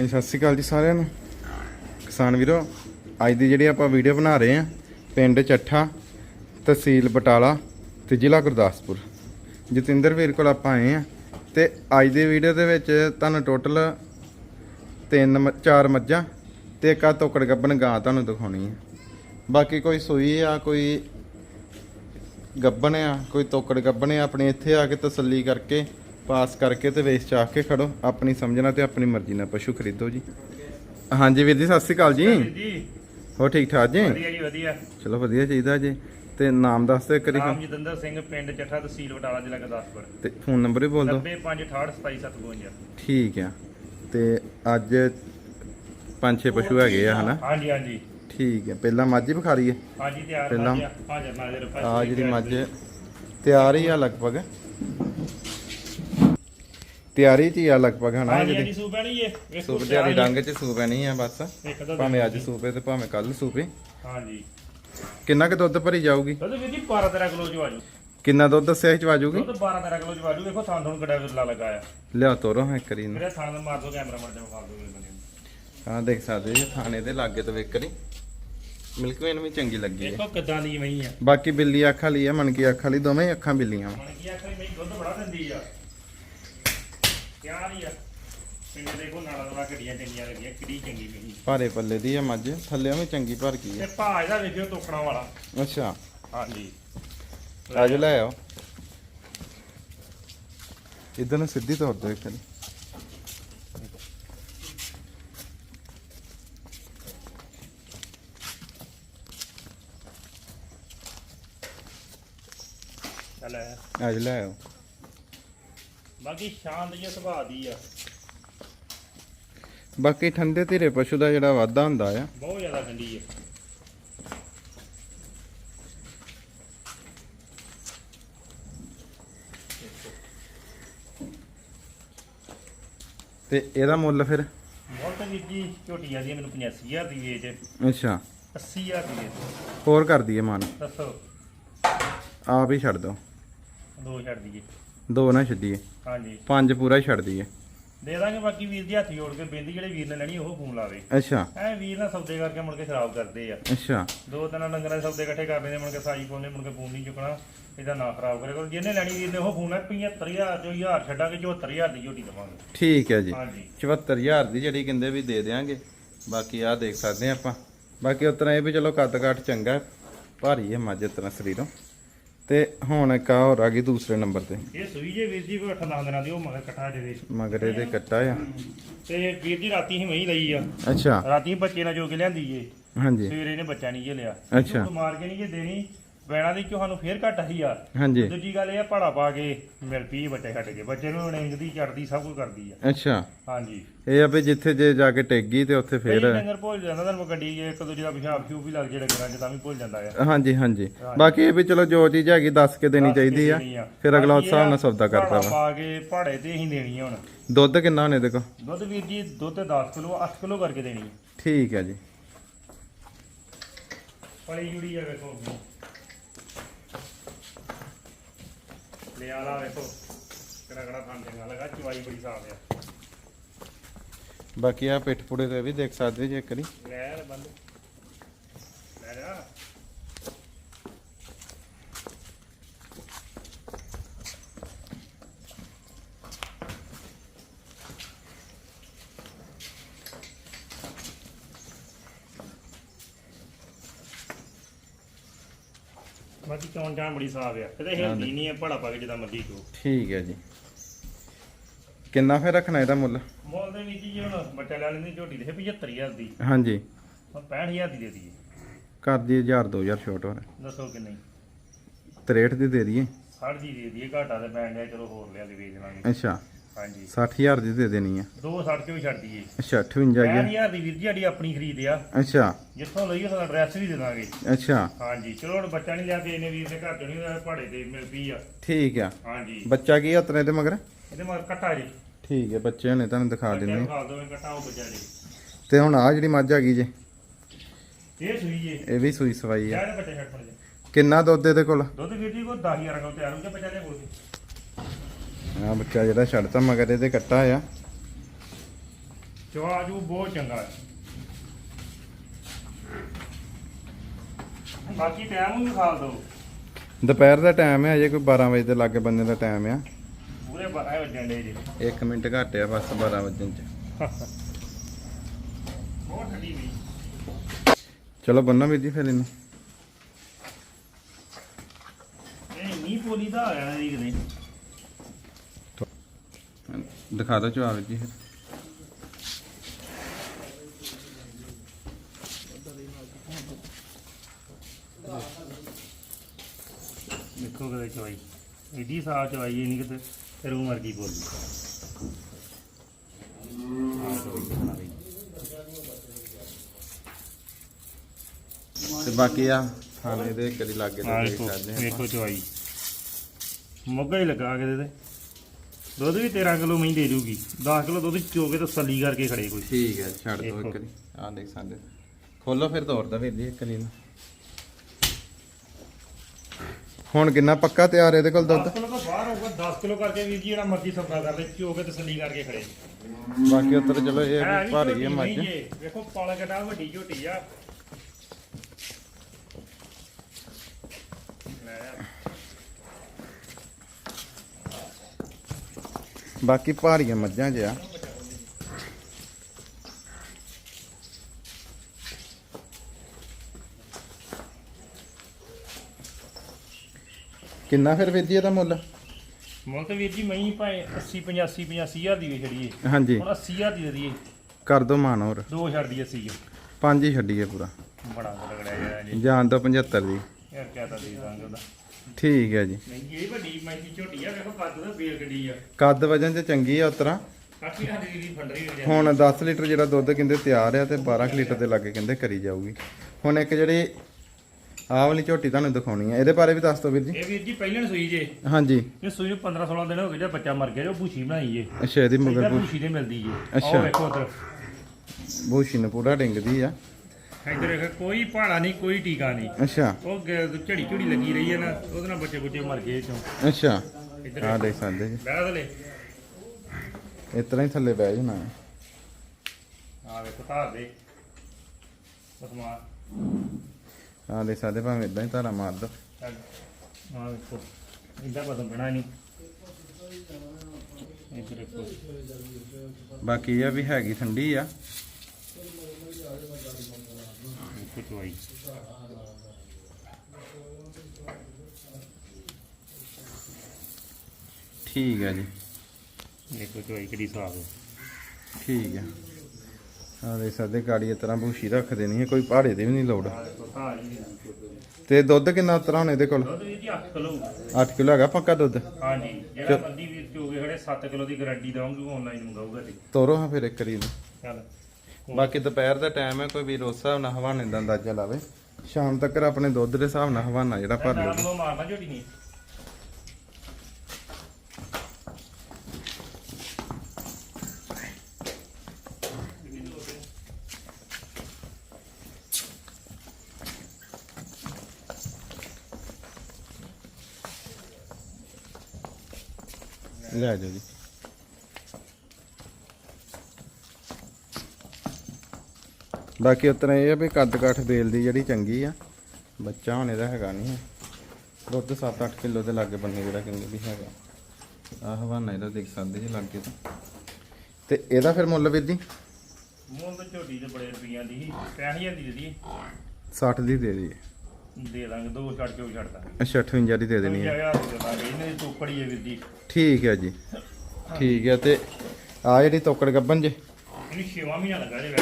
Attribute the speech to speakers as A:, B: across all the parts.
A: ਹਾਂਜੀ, ਸਤਿ ਸ਼੍ਰੀ ਅਕਾਲ ਜੀ ਸਾਰਿਆਂ ਨੂੰ। ਕਿਸਾਨ ਵੀਰੋ, ਅੱਜ ਦੀ ਜਿਹੜੀ ਆਪਾਂ ਵੀਡੀਓ ਬਣਾ ਰਹੇ ਆ ਪਿੰਡ ਚੱਠਾ, ਤਹਿਸੀਲ ਬਟਾਲਾ ਤੇ ਜ਼ਿਲ੍ਹਾ ਗੁਰਦਾਸਪੁਰ। ਜਤਿੰਦਰ ਵੀਰ ਕੋਲ ਆਪਾਂ ਆਏ ਆ ਤੇ ਅੱਜ ਦੀ ਵੀਡੀਓ ਦੇ ਵਿੱਚ ਤੁਹਾਨੂੰ ਟੋਟਲ ਤਿੰਨ ਮ- ਚਾਰ ਮੱਝਾਂ ਤੇ ਇੱਕ ਆ ਤੋਕੜ ਗੱਬਨ ਗਾਂ ਤੁਹਾਨੂੰ ਦਿਖਾਉਣੀ ਹੈ। ਬਾਕੀ ਕੋਈ ਸੂਈ ਆ, ਕੋਈ ਗੱਬਣ ਆ, ਕੋਈ ਤੋਕੜ ਗੱਬਣ ਆ, ਆਪਣੇ ਇੱਥੇ ਆ ਕੇ ਤਸੱਲੀ ਕਰਕੇ ਪਾਸ ਕਰਕੇ ਤੇ ਵੇਚ ਚਾਹ ਕੇ ਖੜੋ। ਆਪਣੀ ਸਮਝਣਾ ਤੇ ਆਪਣੀ ਮਰਜ਼ੀ ਨਾਲ ਪਸ਼ੂ ਖਰੀਦੋ ਜੀ। ਹਾਂਜੀ ਵੀਰ ਜੀ ਸਤਿ ਸ਼੍ਰੀ ਅਕਾਲ ਜੀ। ਹੋ ਠੀਕ ਠਾਕ ਜੀ?
B: ਵਧੀਆ ਜੀ ਵਧੀਆ।
A: ਚਲੋ ਵਧੀਆ ਚਾਹੀਦਾ ਜੀ। ਤੇ ਨਾਮ ਦੱਸ ਦਿਓ ਕਰੀ
B: ਨਾਮ ਜਤਿੰਦਰ ਸਿੰਘ ਪਿੰਡ ਚੱਠਾ ਤਹਿਸੀਲ ਬਟਾਲਾ ਜ਼ਿਲ੍ਹਾ ਗੁਰਦਾਸਪੁਰ।
A: ਤੇ ਫੋਨ ਨੰਬਰ ਵੀ ਬੋਲ ਦਿਓ।
B: 9568275752
A: ਠੀਕ ਆ। ਤੇ ਅੱਜ ਪੰਜ ਛੇ ਪਸ਼ੂ ਹੈਗੇ ਆ ਹਨਾ?
B: ਹਾਂਜੀ ਹਾਂਜੀ।
A: ਠੀਕ ਹੈ ਪਹਿਲਾਂ ਮੱਝ ਹੀ ਵਿਖਾਰੀ ਹੈ
B: ਹਾਂਜੀ ਤਿਆਰ
A: ਪਹਿਲਾਂ- ਆ ਜਿਹੜੀ ਮੱਝ ਤਿਆਰ ਹੀ ਆ ਲਗਭਗ। ਤਿਆਰੀ ਚ ਹੀ ਆ ਲਗਭਗ ਹਨਾ ਇਹ
B: ਹਾਂਜੀ ਹਾਂਜੀ ਸੂਪ ਨਹੀਂ ਇਹ? ਵੇਖੋ
A: ਸੂਪ ਜਿਹੜੀ ਡੰਗ ਚ ਸੂਪ ਨਹੀਂ ਆ ਬਸ।
B: ਇੱਕ ਤਾਂ
A: ਭਾਵੇਂ ਅੱਜ ਸੂਪੇ ਤੇ ਭਾਵੇਂ ਕੱਲ ਸੂਪੇ
B: ਹਾਂਜੀ।
A: ਕਿੰਨਾ ਕੁ ਦੁੱਧ ਭਰੀ ਜਾਊਗੀ?
B: ਦੁੱਧ ਵੀਰ ਜੀ 12 13 ਕਿਲੋ ਚ ਆਜੂ
A: ਕਿੰਨਾ ਦੁੱਧ ਦੱਸਿਆ ਸੀ ਚਵਾਜੂਗੀ
B: ਦੁੱਧ 12 13 ਕਿਲੋ ਚ ਆਜੂ ਵੇਖੋ ਥਾਂ ਤੁਹਾਨੂੰ ਕਿੱਡਾ ਵਿਰਲਾ ਲੱਗਾ ਆ।
A: ਲਿਆ ਤੋਰੋ ਹਾਂ ਕਰੀ ਨੂੰ
B: ਮੇਰੇ ਥਾਂ ਦਾ ਮਾਰ ਦੋ ਕੈਮਰਾ ਮਾਰ ਦੇ ਦੋ ਮੇਰੇ ਨੂੰ
A: ਹਾਂ ਦੇਖ ਸਕਦੇ ਜੀ ਥਾਣੇ ਦੇ ਲਾਗੇ ਤੋਂ ਵੇਖ ਕਰੀ ਮਿਲਕ ਵੇਨ ਵੀ ਚੰਗੀ ਲੱਗੀ ਹੈ।
B: ਵੇਖੋ ਕਿੱਦਾਂ ਦੀ ਮਹੀਂ ਆ।
A: ਬਾਕੀ ਬਿੱਲੀ ਅੱਖਾਂ ਲਈ ਆ ਮਣਕੀ ਅੱਖਾਂ ਲਈ ਦੋਵੇਂ ਹੀ ਅੱਖਾਂ ਬਿੱਲੀਆਂ ਵਾਂ।
B: ਹੁਣ ਕੀ ਆਖਰੀ ਮਹੀਂ ਦੁੱਧ ਬੜਾ ਦਿੰਦੀ ਆ। ਕਿਆ ਨਹੀਂ ਆ। ਪਿੰਡ ਦੇਖੋ ਨਾਲਾ ਨਾਲਾ ਗੱਡੀਆਂ ਚੰਗੀਆਂ ਲੱਗੀਆਂ ਕਿੱਡੀ ਚੰਗੀ ਮਹੀਂ
A: ਭਾਰੇ ਪੱਲੇ ਦੀ ਆ ਮੱਝ ਥੱਲੇੋਂ ਵੀ ਚੰਗੀ ਭਰ ਗਈ
B: ਤੇ
A: ਆ
B: ਭਾਅ ਇਹਦਾ ਵੇਖਿਓ ਤੋਕਣਾ ਵਾਲਾ।
A: ਅੱਛਾ।
B: ਹਾਂਜੀ।
A: ਆਜੋ ਲੈ ਆਓ। ਇਦਾਂ ਨੂੰ ਸਿੱਧੀ ਤੌਰ ਤੇ ਕਰੀ
B: ਚੱਲ।
A: ਆਜੋ ਲੈ ਆਓ।
B: ਬਾਕੀ ਸ਼ਾਂਤ ਜਿਹੇ ਸੁਭਾਅ ਦੀ ਆ।
A: ਬਾਕੀ ਠੰਡੇ ਧੀਰੇ ਪਸ਼ੂ ਦਾ ਜਿਹੜਾ ਵਾਧਾ ਹੁੰਦਾ ਆ।
B: ਬਹੁਤ ਜ਼ਿਆਦਾ ਠੰਡੀ ਆ।
A: ਤੇ ਇਹਦਾ ਮੁੱਲ ਫਿਰ?
B: ਬਹੁਤ ਵੀਰ ਜੀ ਝੋਟੀ ਆ ਦੀ ਮੈਨੂੰ 85000 ਦੀ ਵੇਚ।
A: ਅੱਛਾ।
B: 80000 ਦੀ ਵੇਚ।
A: ਹੋਰ ਕਰ ਦਈਏ ਮਨ।
B: ਦੱਸੋ।
A: ਆਪ ਹੀ ਛੱਡ ਦੋ
B: ਦੋ ਛੱਡ ਦਈਏ।
A: ਦੋ ਨਾ ਛੱਡੀਏ।
B: ਹਾਂਜੀ।
A: ਪੰਜ ਪੂਰਾ ਹੀ ਛੱਡ ਦਈਏ।
B: ਦੇ ਦਾਂਗੇ ਬਾਕੀ ਵੀਰ ਜੀ ਹੱਥ ਜੋੜ ਕੇ ਬੇਨਤੀ ਜਿਹੜੇ ਵੀਰ ਨੇ ਲੈਣੀ ਉਹ ਫੋਨ ਲਾਵੇ।
A: ਅੱਛਾ।
B: ਐ ਵੀਰ ਨਾ ਸੌਦੇ ਕਰਕੇ ਮੁੜ ਕੇ ਖਰਾਬ ਕਰਦੇ ਆ।
A: ਅੱਛਾ।
B: ਦੋ ਤਿੰਨ ਡੰਗਰਾਂ ਦੇ ਸੌਦੇ ਇਕੱਠੇ ਕਰ ਲੈਂਦੇ ਮੁੜ ਕੇ ਸਾਈ ਪਾਉਂਦੇ ਮੁੜ ਕੇ ਫੋਨ ਨਹੀਂ ਚੁੱਕਣਾ ਇਹਦਾ ਨਾ ਖਰਾਬ ਕਰੇ ਕੋਲ ਜਿਹਨੇ ਲੈਣੀ ਵੀਰ ਨੇ ਉਹ ਫੋਨ ਹੈ 75000 ਚੋਂ 1000 ਛੱਡਾਂਗੇ 74000 ਦੀ ਝੋਟੀ ਦਵਾਂਗੇ।
A: ਠੀਕ ਹੈ ਜੀ।
B: ਹਾਂਜੀ।
A: 74000 ਦੀ ਜਿਹੜੀ ਕਹਿੰਦੇ ਵੀ ਦੇ ਦੇਾਂਗੇ ਬਾਕੀ ਆ ਦੇਖ ਸਕਦੇ ਆ ਆਪਾਂ। ਬਾਕੀ ਉਤਰਾ ਇਹ ਵੀ ਚਲੋ ਕੱਦ ਕਾਠ ਚੰਗਾ ਭਾਰੀ ਹੈ ਮੱਝ ਉਤਰਾ ਸਰੀਰੋਂ। ਤੇ ਹੁਣ ਇੱਕ ਆ ਹੋਰ ਆ ਗਈ ਦੂਸਰੇ ਨੰਬਰ ਤੇ।
B: ਇਹ ਸੂਈ ਜੇ ਵੀਰ ਜੀ ਕੋਈ 8 ਦਿਨਾਂ ਦੀ ਉਹ ਮਗਰ ਇਕੱਠਾ ਜਿਹਦੇ
A: ਮਗਰ ਇਹਦੇ ਕੱਟਾ ਆ।
B: ਤੇ ਵੀਰ ਜੀ ਰਾਤੀ ਹੀ ਮਹੀਂ ਲਈ ਆ।
A: ਅੱਛਾ।
B: ਰਾਤੀ ਬੱਚੇ ਨਾਲ ਜੋ ਕੇ ਲਿਆਂਦੀ ਏ।
A: ਹਾਂਜੀ।
B: ਸਵੇਰੇ ਨੇ ਬੱਚਾ ਨਹੀਂ ਜੇ ਲਿਆ।
A: ਅੱਛਾ।
B: ਇਹਨੂੰ ਮਾਰ ਕੇ ਨਹੀਂ ਜੇ ਦੇਣੀ। ਬੈਣਾ ਦੀ ਚੋਂ ਸਾਨੂੰ ਫੇਰ ਘੱਟ ਆਈ ਆ?
A: ਹਾਂਜੀ।
B: ਦੂਜੀ ਗੱਲ ਇਹ ਆ ਪੜਾ ਪਾ ਕੇ ਮਿਲ ਪਈ ਬੱਚੇ ਛੱਡ ਕੇ ਬੱਚੇ ਨੂੰ ਨਿੰਗਦੀ ਚੜਦੀ ਸਭ ਕੁਝ ਕਰਦੀ ਆ।
A: ਅੱਛਾ।
B: ਹਾਂਜੀ।
A: ਇਹ ਆ ਵੀ ਜਿੱਥੇ ਜੇ ਜਾ ਕੇ ਟੇਗੀ ਤੇ ਉੱਥੇ
B: ਫੇਰ ਡੰਗਰ ਭੁੱਲ ਜਾਂਦਾ ਤੁਹਾਨੂੰ ਗੱਡੀ ਇੱਕ ਦੂਜੇ ਦਾ ਪਿਸ਼ਾਬ ਫਿਊ ਵੀ ਲੱਗ ਜੇ ਡੰਗਰਾਂ 'ਚ ਤਾਂ ਵੀ ਭੁੱਲ ਜਾਂਦਾ ਆ।
A: ਹਾਂਜੀ ਹਾਂਜੀ। ਬਾਕੀ ਇਹ ਵੀ ਚਲੋ ਜੋ ਚੀਜ਼ ਹੈਗੀ ਦੱਸ ਕੇ ਦੇਣੀ ਚਾਹੀਦੀ ਆ। ਫਿਰ ਅਗਲਾ ਹਿਸਾਬ ਨਾਲ ਸੌਦਾ ਕਰਦਾ ਵਾ।
B: ਪਾ ਕੇ ਪਹਾੜੇ ਤੇ ਹੀ ਦੇਣੀ ਹੁਣ।
A: ਦੁੱਧ ਕਿੰਨਾ ਹੋਣੇ ਦੇਖੋ
B: ਦੁੱਧ ਵੀਰ ਜੀ ਦੁੱਧ ਤੇ 10 ਕਿਲੋ 8 ਕਿਲੋ ਕਰਕੇ ਦੇਣੀ
A: ਠੀਕ ਹੈ ਜੀ।
B: ਪਲੀ ਜੁੜੀ ਆ ਵੇਖੋ ਲੈ ਆਲਾ ਵੇਖੋ। ਕਿਹੜਾ ਕਿਹੜਾ ਥਾਂ ਚੰਗਾ ਲਗਾ ਚਵਾਈ ਬੜੀ ਸਾਫ਼ ਆ।
A: ਬਾਕੀ ਆ ਪਿੱਠ ਪੁੜੇ ਤੇ ਵੀ ਦੇਖ ਸਕਦੇ ਜੇ ਕਰੀ
B: ਲੈ ਬੰਦ ਲੈ ਜਾ ਬਾਕੀ ਚੌਣ ਜਾਣ ਬੜੀ ਸਾਫ਼ ਆ। ਇਹਦੇ ਹਿਲਦੀ ਨਹੀਂ ਆ ਭੜਾ ਪਾ ਕੇ ਜਿੱਦਾਂ ਮਰਜ਼ੀ ਕੋ
A: ਠੀਕ ਹੈ ਜੀ। ਕਿੰਨਾ ਫਿਰ ਰੱਖਣਾ ਇਹਦਾ ਮੁੱਲ?
B: ਮੋਲ ਦੇ ਵਿੱਚ ਜੀ ਹੁਣ ਬੱਚਾ ਲੈ ਲੈਂਦੀ ਝੋਟੀ ਦੇ 75000 ਦੀ।
A: ਹਾਂਜੀ।
B: ਹੁਣ 65000 ਦੀ ਦੇ ਦਈਏ।
A: ਕਰ ਦਈਏ 1000 2000 ਛੋਟ ਹੋਰ।
B: ਦੱਸੋ ਕਿੰਨੀ
A: 63 ਦੀ ਦੇ ਦਈਏ।
B: 60 ਦੀ ਦੇ ਦਈਏ ਘਾਟਾ ਤੇ ਪੈਣ ਡਿਆ ਚਲੋ ਹੋਰ ਲਿਆ ਕੇ ਵੇਚ ਲਾਂਗੇ।
A: ਅੱਛਾ।
B: ਹਾਂਜੀ।
A: 60000 ਦੀ ਦੇ ਦੇਣੀ ਆ।
B: ਦੋ 60 ਚੋਂ ਛੱਡ ਦਈਏ।
A: ਅੱਛਾ 58000
B: 65000 ਦੀ ਵੀਰ ਜੀ ਸਾਡੀ ਆਪਣੀ ਖਰੀਦ ਆ।
A: ਅੱਛਾ।
B: ਜਿੱਥੋਂ ਲਈ ਉਹਦਾ ਐਡਰੈਸ ਵੀ ਦੇ ਦਾਂਗੇ।
A: ਅੱਛਾ।
B: ਹਾਂਜੀ ਚਲੋ ਹੁਣ ਬੱਚਾ ਨਹੀਂ ਲਿਆ ਕੇ ਇਹਨੇ ਵੀਰ ਦੇ ਘਰ ਚੋਂ ਨਹੀਂ ਉਹਦਾ ਪਹਾੜੇ ਤੇ ਮਿਲ ਪਈ ਆ।
A: ਠੀਕ ਆ।
B: ਹਾਂਜੀ।
A: ਬੱਚਾ ਕੀ ਹੱਥ ਨੇ ਤੇ ਮਗਰ?
B: ਇਹਦੇ ਮਗਰ ਕੱਟਾ ਜੀ।
A: ਠੀਕ ਹੈ ਬੱਚੇ ਨੇ ਤੁਹਾਨੂੰ ਦਿਖਾ ਦਿੰਦੇ
B: ਖਾ ਦੋ ਕੱਟਾ ਉਹ ਬੱਚਾ ਜੀ।
A: ਤੇ ਹੁਣ ਆ ਜਿਹੜੀ ਮੱਝ ਆ ਗਈ ਜੇ
B: ਇਹ ਸੂਈ ਜੀ।
A: ਇਹ ਵੀ ਸੂਈ ਸਵਾਈ ਆ। ਕਿੰਨਾ ਦੁੱਧ ਇਹਦੇ ਕੋਲ?
B: ਦੁੱਧ ਵੀਰ ਜੀ ਕੋ 10000 ਰਕਮ ਤਿਆਰ ਹੋ ਗਿਆ ਬੱਚਾ ਦੇ ਕੋਲ।
A: ਆ ਬੱਚਾ ਜਿਹੜਾ ਛੱਡਤਾ ਮਗਰ ਇਹਦੇ ਕੱਟਾ ਆ।
B: ਜਵਾਜੂ ਬਹੁਤ ਚੰਗਾ ਹੈ। ਬਾਕੀ ਟਾਈਮ ਨੂੰ ਖਾ ਦੋ
A: ਦੁਪਹਿਰ ਦਾ ਟਾਈਮ ਹੈ ਅਜੇ ਕੋਈ 12 ਵਜੇ ਦੇ ਲਾਗੇ ਬੰਦੇ ਦਾ ਟਾਈਮ ਆ।
B: ਪੂਰੇ 12 ਵਜਣ ਦੇ ਜੀ।
A: 1 ਮਿੰਟ ਘੱਟ ਆ ਬਸ 12 ਵਜਣ ਚ।
B: ਬਹੁਤ ਠੰਡੀ ਵੀ।
A: ਚਲੋ ਬੰਨਾ ਵੀਰ ਜੀ ਫਿਰ ਇਹਨੂੰ।
B: ਇਹ ਨੀ ਪੋਲੀ ਦਾ ਆਇਆ ਜੀ ਕਿਤੇ
A: ਦਿਖਾ ਦਿਓ ਚਵਾ ਵੀਰ ਜੀ। ਫਿਰ
B: ਦੇਖੋ ਕਿਤੇ ਚਵਾਈ। ਇਹਦੀ ਸਾਫ਼ ਚਵਾਈ ਨਹੀਂ ਕਿਤੇ ਤੇ ਰੂ ਮਰਗੀ ਬੋਲੀ ਦਿਖਾ।
A: ਤੇ ਬਾਕੀ ਆ ਖਾਣੇ ਦੇ ਕਦੀ ਲਾਗੇ ਤੇ ਦੇਖ ਸਕਦੇ ਆ
B: ਚਵਾਈ। ਮੋਗਾ ਹੀ ਲੱਗਾ ਕੇ ਦੇ। ਦੁੱਧ ਵੀ 13 ਕਿਲੋ ਮਹੀਂ ਦੇ ਜੂਗੀ। 10 ਕਿਲੋ ਦੁੱਧ ਚੋ ਕੇ ਤਸੱਲੀ ਕਰਕੇ ਖੜੇ ਕੋਈ।
A: ਠੀਕ ਹੈ ਛੱਡ ਦੋ। ਇੱਕ ਵਾਰੀ। ਆ ਦੇਖ ਸਕਦੇ। ਖੋਲੋ ਫਿਰ ਤੋੜ ਦਾ ਵੀਰ ਜੀ ਇੱਕ ਵਾਰੀ ਨੂੰ। ਹੁਣ ਕਿੰਨਾ ਪੱਕਾ ਤਿਆਰ ਇਹਦੇ ਕੋਲ
B: 10
A: ਦੁੱਧ
B: ਕਿਲੋ ਤੋਂ ਬਾਹਰ ਹੋਊਗਾ 10 ਕਿਲੋ ਕਰਕੇ ਵੀਰ ਜੀ ਜਿਹੜਾ ਮਰਜ਼ੀ ਸੌਦਾ ਕਰ ਲੈ ਚੋ ਕੇ ਤਸੱਲੀ ਕਰਕੇ ਖੜੇ।
A: ਬਾਕੀ ਉੱਤਰ ਚਲੋ ਇਹ ਭਾਰੀ ਹੈ ਮੱਝ।
B: ਵੇਖੋ ਪਾਲਾ ਕਿੰਨਾ ਵੱਡੀ ਝੋਟੀ ਆ।
A: ਬਾਕੀ ਭਾਰੀਆਂ ਮੱਝਾਂ ਜਿਆ। ਕਿੰਨਾ ਫਿਰ ਜੀ ਇਹਦਾ ਮੁੱਲ?
B: ਮੁੱਲ ਤੇ ਵੀਰ ਜੀ ਮਹੀਂ ਭਾਵੇਂ 80 85 85 ਹਜ਼ਾਰ ਦੀ ਵੇ ਛੜੀਏ
A: ਹਾਂਜੀ।
B: ਹੁਣ 80 ਹਜ਼ਾਰ ਦੀ ਦੇ ਦਈਏ।
A: ਕਰ ਦੋ ਮਾਨ ਹੋਰ।
B: ਦੋ ਛੱਡ ਦੀ 80
A: ਪੰਜ ਹੀ ਛੱਡੀਏ ਪੂਰਾ।
B: ਬੜਾ ਲੱਗੜਾ ਯਾਰ ਜੀ
A: ਜਾਨ ਤੋਂ 75 ਦੀ।
B: ਯਾਰ ਕਿਆ ਤਾਂ ਦੇ ਦਾਂਗੇ ਉਹਦਾ।
A: ਠੀਕ ਹੈ ਜੀ।
B: ਨਹੀਂ ਇਹ ਵੱਡੀ ਮਹੀਂ ਝੋਟੀ ਆ ਵੇਖੋ ਕੱਦ ਦਾ ਬੇਲ ਗੱਡੀ ਆ।
A: ਕੱਦ ਵਜਨ ਚ ਚੰਗੀ ਆ ਉਤਰਾ।
B: ਕਾਫੀ ਹੱਦ ਦੀ ਫੰਡਰੀ ਹੋ ਜਾਂਦੀ
A: ਹੁਣ 10 ਲੀਟਰ ਜਿਹੜਾ ਦੁੱਧ ਕਹਿੰਦੇ ਤਿਆਰ ਆ ਤੇ 12 ਕੁ ਲੀਟਰ ਦੇ ਲਾਗੇ ਕਹਿੰਦੇ ਕਰੀ ਜਾਊਗੀ। ਹੁਣ ਇੱਕ ਜਿਹੜੀ ਆਹ ਵਾਲੀ ਝੋਟੀ ਤੁਹਾਨੂੰ ਦਿਖਾਉਣੀ ਆ ਇਹਦੇ ਬਾਰੇ ਵੀ ਦੱਸ ਦਿਓ ਵੀਰ ਜੀ।
B: ਇਹ ਵੀਰ ਜੀ ਪਹਿਲਾਂ ਸੂਈ ਜੇ।
A: ਹਾਂਜੀ।
B: ਇਹ ਸੂਈ ਨੂੰ 15 16 ਦਿਨ ਹੋ ਗਏ ਜੇ ਬੱਚਾ ਮਰ ਗਿਆ ਜੋ ਭੂਸ਼ੀ ਬਣਾਈ ਜੇ।
A: ਅੱਛਾ ਇਹਦੀ ਮਗਰ
B: ਭੂਸ਼ੀ। ਤੇ ਮਿਲਦੀ ਜੇ।
A: ਅੱਛਾ।
B: ਵੇਖੋ ਉਧਰ।
A: ਭੂਸ਼ੀ ਨੂੰ ਪੂਰਾ ਡਿੰਗਦੀ ਆ।
B: ਇੱਧਰ ਵੇਖੋ ਕੋਈ ਪਹਾੜਾ ਨਹੀਂ ਕੋਈ ਟੀਕਾ ਨਹੀਂ।
A: ਅੱਛਾ।
B: ਉਹ ਗ- ਝੜੀ ਝੁੜੀ ਲੱਗੀ ਰਹੀ ਹੈ ਨਾ ਉਹਦੇ ਨਾਲ ਬੱਚੇ ਬੁੱਚੇ ਮਰ ਗਏ ਚੋਂ
A: ਅੱਛਾ।
B: ਇੱਧਰ
A: ਆ ਦੇਖ ਸਕਦੇ ਜੀ।
B: ਬਹਿ ਦਲੇ
A: ਇਸ ਤਰ੍ਹਾਂ ਹੀ ਥੱਲੇ ਬਹਿ ਜਾਣਾ।
B: ਆ ਵੇਖੋ ਧਾਰ ਦੇ। ਬਸਮਾ
A: ਆ ਦੇਖ ਸਕਦੇ ਭਾਵੇਂ ਇਦਾਂ ਹੀ ਧਾਰਾ ਮਾਰ ਦੋ।
B: ਆ ਵੇਖੋ ਇੰਦਾ ਬਦਨ ਬਣਾ ਨਹੀਂ ਇੱਧਰ ਵੇਖੋ।
A: ਬਾਕੀ ਇਹ ਆ ਵੀ ਹੈਗੀ ਠੰਡੀ ਆ। ਠੀਕ ਹੈ ਜੀ।
B: ਵੇਖੋ ਚਵਾਈ ਕਿਹੜੀ ਸਾਫ਼ ਹੈ?
A: ਠੀਕ ਹੈ। ਆ ਸਕਦੇ ਗਾੜੀ ਇਸ ਤਰ੍ਹਾਂ ਭੂਸ਼ੀ ਰੱਖ ਦੇਣੀ ਹੈ ਕੋਈ ਪਹਾੜੇ ਦੀ ਵੀ ਨਹੀਂ ਲੋੜ। ਤੇ ਦੁੱਧ ਕਿੰਨਾ ਉਤਰਾ ਹੁਣ ਇਹਦੇ ਕੋਲ?
B: ਦੁੱਧ ਵੀਰ ਜੀ 8 ਕਿਲੋ
A: 8 ਕਿਲੋ ਹੈਗਾ ਪੱਕਾ ਦੁੱਧ?
B: ਹਾਂਜੀ ਜਿਹੜਾ ਬੰਦੀ ਵੀਰ ਚੋਗੇ ਖੜੇ 7 ਕਿਲੋ ਦੀ ਗਾਰੰਟੀ ਦਵਾਂਗੇ ਆਨਲਾਈਨ ਮੰਗਾਊਗਾ ਤੇ
A: ਤੋਰੋ ਹਾਂ ਫਿਰ ਇੱਕ ਨੂੰ
B: ਚੱਲ।
A: ਬਾਕੀ ਦੁਪਹਿਰ ਦਾ ਟਾਈਮ ਹੈ ਕੋਈ ਵੀ ਉਸ ਹਿਸਾਬ ਨਾਲ ਹਵਾਨੇ ਦਾ ਅੰਦਾਜ਼ਾ ਲਾਵੇ। ਸ਼ਾਮ ਤੱਕ ਆਪਣੇ ਦੁੱਧ ਦੇ ਹਿਸਾਬ ਨਾਲ ਹਵਾਨਾ ਜਿਹੜਾ ਭਰ ਲਓ।
B: ਲੋ ਮਾਰਨਾ ਝੋਟੀ ਨਹੀਂ
A: ਲੈ ਜਾਓ ਜੀ। ਬਾਕੀ ਉਤਨਾ ਇਹ ਆ ਵੀ ਕੱਦ ਕਾਠ ਬੇਲ ਦੀ ਜਿਹੜੀ ਚੰਗੀ ਆ ਬੱਚਾ ਹੁਣ ਇਹਦਾ ਹੈਗਾ ਨਹੀਂ ਦੁੱਧ 7-8 ਕਿਲੋ ਦੇ ਲਾਗੇ ਬੰਨੇ ਜਿਹੜਾ ਕਹਿੰਦੇ ਵੀ ਹੈਗਾ। ਆਹ ਹਵਾਨਾ ਇਹਦਾ ਦੇਖ ਸਕਦੇ ਜੀ ਲਾਗੇ ਤੋਂ। ਤੇ ਇਹਦਾ ਫਿਰ ਮੁੱਲ ਵੀਰ ਜੀ?
B: ਮੁੱਲ ਤਾਂ ਝੋਟੀ ਤੇ ਬੜੇ ਰੁਪਈਆਂ ਦੀ ਸੀ 65000 ਦੀ ਦੇ ਦਈਏ।
A: 60 ਦੀ ਦੇ ਦਈਏ।
B: ਦੇ ਦਾਂਗੇ ਦੋ ਛੱਡ ਕੇ ਉਹ ਛੱਡ ਦਾਂਗੇ
A: ਅੱਛਾ 58 ਦੀ ਦੇ ਦੇਣੀ ਹੈ।
B: 50000 ਦੇ ਦਾਂਗੇ ਇਹਨੇ ਟੋਕੜੀ ਹੈ ਵੀਰ ਜੀ।
A: ਠੀਕ ਹੈ ਜੀ। ਠੀਕ ਹੈ ਤੇ ਆ ਜਿਹੜੀ ਤੋਕੜ ਗੱਬਨ ਜੇ?
B: ਇਹਨੂੰ 6 ਮਹੀਨਾ ਲੱਗਾ ਜੇ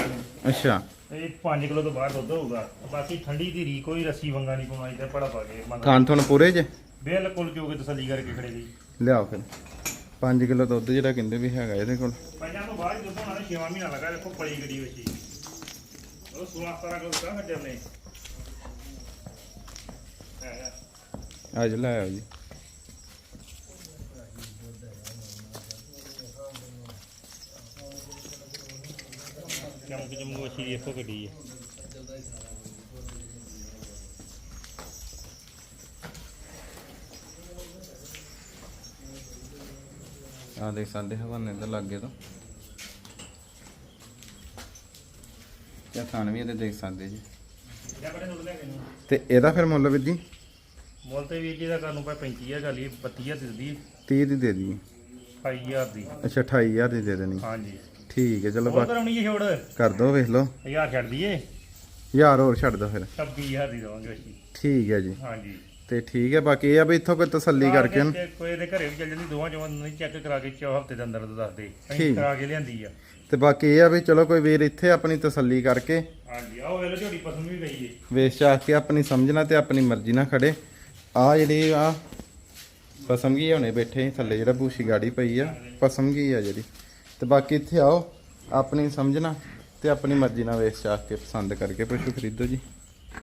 A: ਅੱਛਾ।
B: ਇਹ 5 ਕਿਲੋ ਤੋਂ ਬਾਹਰ ਦੁੱਧ ਹੋਊਗਾ। ਬਾਕੀ ਠੰਡੀ ਦੀ ਰੀ ਕੋਈ ਰੱਸੀ ਵੰਗਾ ਨਹੀਂ ਪਾਉਣਾ ਇਹਦਾ ਪੜਾ ਪਾ ਕੇ ਮੰਨ
A: ਖਾਣ ਤੁਹਾਨੂੰ ਪੂਰੇ ਜੇ?
B: ਬਿਲਕੁਲ ਜੋ ਕੇ ਤਸੱਲੀ ਕਰਕੇ ਖੜੇ ਸੀ
A: ਲਿਆਓ ਫਿਰ। 5 ਕਿਲੋ ਦੁੱਧ ਜਿਹੜਾ ਕਹਿੰਦੇ ਵੀ ਹੈਗਾ ਇਹਦੇ ਕੋਲ।
B: ਪੰਜਾਂ ਤੋਂ ਬਾਅਦ ਦੁੱਧ ਹੋਣਾ 6 ਮਹੀਨਾ ਲੱਗਾ ਦੇਖੋ ਪਲੀ ਗੱਡੀ ਵਿੱਚ ਹੀ। ਉਹ 16 17 ਕਿਲੋ ਦਾ ਹੱਜਰ ਨੇ ਹੈ ਹੈ।
A: ਅੱਜ ਲੈ ਆਓ ਜੀ।
B: ਚਮਕ ਚਮਕ ਅੱਛੀ ਦੇਖੋ ਗੱਡੀ ਹੈ
A: ਆ ਦੇਖ ਸਕਦੇ ਹਵਾਨੇ ਦੇ ਲਾਗੇ ਤੋਂ। ਤੇ ਥਾਨ ਵੀ ਇਹਦੇ ਦੇਖ ਸਕਦੇ ਜੀ। ਤੇ ਇਹਦਾ ਫਿਰ ਮੁੱਲ ਵੀਰ ਜੀ?
B: ਮੁੱਲ ਤੇ ਵੀਰ ਜੀ ਦਾ ਕਰਨ ਪਏ 35000 ਗੱਲ ਇਹ 32000 ਦਿੰਦੀ
A: 30 ਦੀ ਦੇ ਦੀ
B: 28000 ਦੀ।
A: ਅੱਛਾ 28000 ਦੀ ਦੇ ਦੇਣੀ।
B: ਹਾਂਜੀ।
A: ਠੀਕ ਹੈ ਚਲੋ
B: ਹੋਰ
A: ਬਾਕੀ
B: ਕਰਾਉਣੀ ਜੀ ਛੋੜ?
A: ਕਰ ਦੋ ਵੇਖ ਲਓ।
B: 1000 ਛੱਡ ਦਈਏ?
A: ਯਾਰ ਹੋਰ ਛੱਡ ਦੋ ਫਿਰ।
B: 26000 ਦੀ ਦਵਾਂਗੇ ਅਸੀਂ
A: ਠੀਕ ਹੈ ਜੀ।
B: ਹਾਂਜੀ।
A: ਤੇ ਠੀਕ ਹੈ ਬਾਕੀ ਇਹ ਆ ਵੀ ਇੱਥੋਂ ਕੋਈ ਤਸੱਲੀ ਕਰਕੇ ਨਾ।
B: ਜੇ ਕੋਈ ਦੇ ਘਰੇ ਵੀ ਚੱਲ ਜਾਂਦੀ ਦੋਵਾਂ ਚੋਂ ਨਹੀਂ ਚੈੱਕ ਕਰਾ ਕੇ ਚੋ ਹਫ਼ਤੇ ਦੇ ਅੰਦਰ ਦੱਸਦੇ ਅਸੀਂ
A: ਠੀਕ।
B: ਕਰਾ ਕੇ ਲਿਆਂਦੀ ਆ।
A: ਤੇ ਬਾਕੀ ਇਹ ਆ ਵੀ ਚਲੋ ਕੋਈ ਵੀਰ ਇੱਥੇ ਆਪਣੀ ਤਸੱਲੀ ਕਰਕੇ
B: ਹਾਂਜੀ ਆਹ ਵੇਲੇ ਝੋਟੀ ਪਸੰਦ ਵੀ ਗਈ ਏ।
A: ਵੇਚ ਚਾਹ ਕੇ ਆਪਣੀ ਸਮਝਣਾ ਤੇ ਆਪਣੀ ਮਰਜ਼ੀ ਨਾਲ ਖੜੇ। ਆ ਜਿਹੜੀ ਆ ਪਸਮ ਗਈ ਹੁਣੇ ਬੈਠੇ ਥੱਲੇ ਜਿਹੜਾ ਬੂਸ਼ੀ ਗਾੜੀ ਪਈ ਆ ਪਸਮ ਗਈ ਆ ਜਿਹੜੀ? ਤੇ ਬਾਕੀ ਇੱਥੇ ਆਓ, ਆਪਣੀ ਸਮਝਣਾ ਤੇ ਆਪਣੀ ਮਰਜ਼ੀ ਨਾਲ ਵੇਚ ਚਾਹ ਕੇ ਪਸੰਦ ਕਰਕੇ ਪਸ਼ੂ ਖਰੀਦੋ ਜੀ।